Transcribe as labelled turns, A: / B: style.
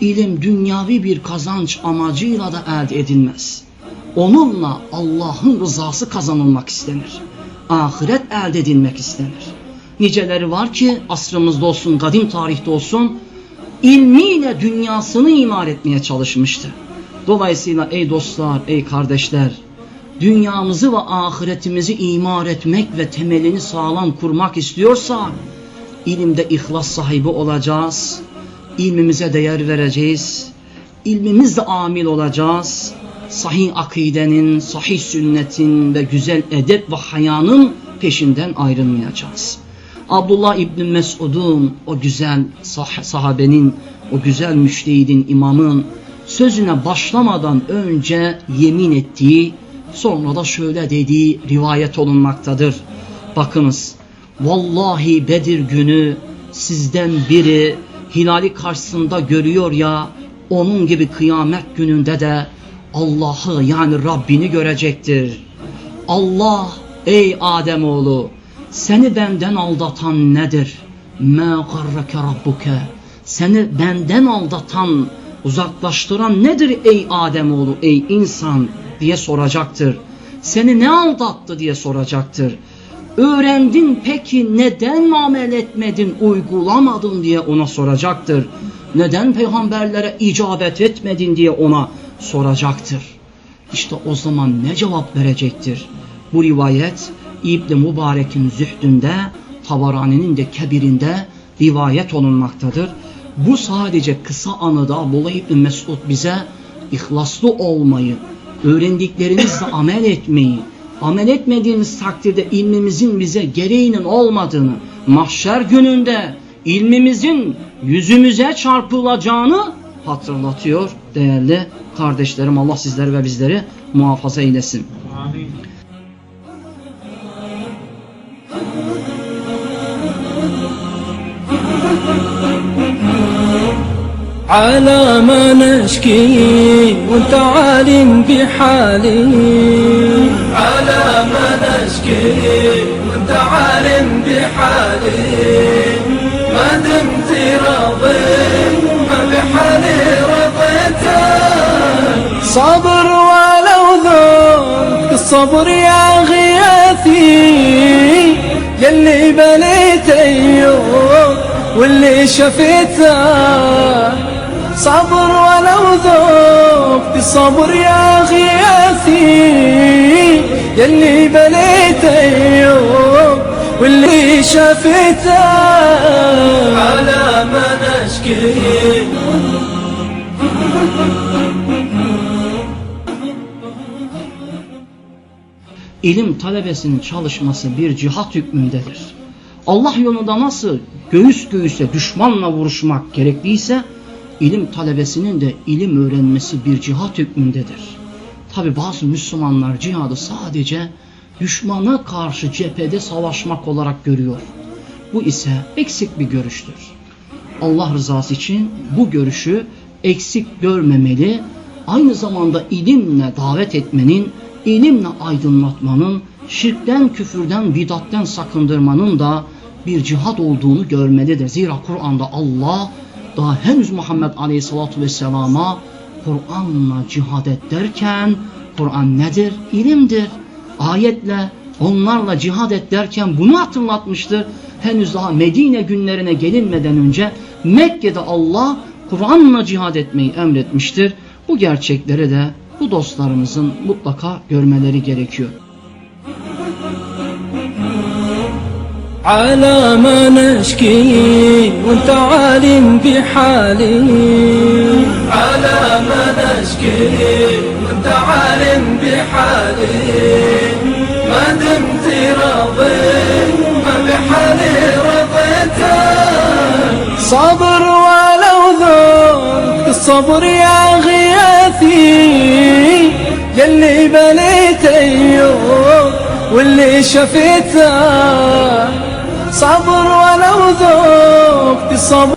A: İlim dünyavi bir kazanç amacıyla da elde edilmez. Onunla Allah'ın rızası kazanılmak istenir. Ahiret elde edilmek istenir. Niceleri var ki asrımızda olsun, kadim tarihte olsun ilmiyle dünyasını imar etmeye çalışmıştı. Dolayısıyla ey dostlar, ey kardeşler, dünyamızı ve ahiretimizi imar etmek ve temelini sağlam kurmak istiyorsak, ilimde ihlas sahibi olacağız, ilmimize değer vereceğiz, ilmimizle amil olacağız, sahih akidenin, sahih sünnetin ve güzel edep ve hayanın peşinden ayrılmayacağız. Abdullah İbni Mesud'un o güzel sah sahabenin, o güzel müştehidin, imamın sözüne başlamadan önce yemin ettiği sonra da şöyle dediği rivayet olunmaktadır. Bakınız vallahi Bedir günü sizden biri hilali karşısında görüyor ya onun gibi kıyamet gününde de Allah'ı yani Rabbini görecektir. Allah ey Ademoğlu seni benden aldatan nedir? Mâ garrake rabbuke seni benden aldatan uzaklaştıran nedir ey Ademoğlu, ey insan diye soracaktır. Seni ne aldattı diye soracaktır. Öğrendin peki neden amel etmedin, uygulamadın diye ona soracaktır. Neden peygamberlere icabet etmedin diye ona soracaktır. İşte o zaman ne cevap verecektir? Bu rivayet İbn Mübarek'in zühdünde, Tabarani'nin de kebirinde rivayet olunmaktadır. Bu sadece kısa anıda Abdullah İbn Mesud bize ihlaslı olmayı, öğrendiklerinizle amel etmeyi, amel etmediğimiz takdirde ilmimizin bize gereğinin olmadığını, mahşer gününde ilmimizin yüzümüze çarpılacağını hatırlatıyor değerli kardeşlerim. Allah sizleri ve bizleri muhafaza eylesin.
B: Amin.
C: على ما نشكي وانت عالم بحالي. على ما نشكي وانت عالم بحالي. ما دمت راضي ما بحالي رضيتك صبر ولو ذوق الصبر يا غياثي. يلي بليت أيوب واللي شفيته. صبر ولو ذوق الصبر يا غياثي يلي بليت ايوب واللي شفيته على ما نشكي
A: İlim talebesinin çalışması bir cihat hükmündedir. Allah yolunda nasıl göğüs göğüse düşmanla vuruşmak gerekliyse ilim talebesinin de ilim öğrenmesi bir cihat hükmündedir. Tabi bazı Müslümanlar cihadı sadece düşmana karşı cephede savaşmak olarak görüyor. Bu ise eksik bir görüştür. Allah rızası için bu görüşü eksik görmemeli, aynı zamanda ilimle davet etmenin, ilimle aydınlatmanın, şirkten, küfürden, bidatten sakındırmanın da bir cihad olduğunu görmelidir. Zira Kur'an'da Allah daha henüz Muhammed Aleyhisselatü Vesselam'a Kur'an'la cihad et derken Kur'an nedir? İlimdir. Ayetle onlarla cihad et derken bunu hatırlatmıştır. Henüz daha Medine günlerine gelinmeden önce Mekke'de Allah Kur'an'la cihad etmeyi emretmiştir. Bu gerçekleri de bu dostlarımızın mutlaka görmeleri gerekiyor.
C: على ما نشكي وأنت عالم بحالي. على ما نشكي وأنت عالم بحالي. ما دمت راضي ما بحالي رضيتك صبر ولو ذوق الصبر يا غياثي. يلي بليت أيوب واللي شفيته. صبر ولو ذوقت الصبر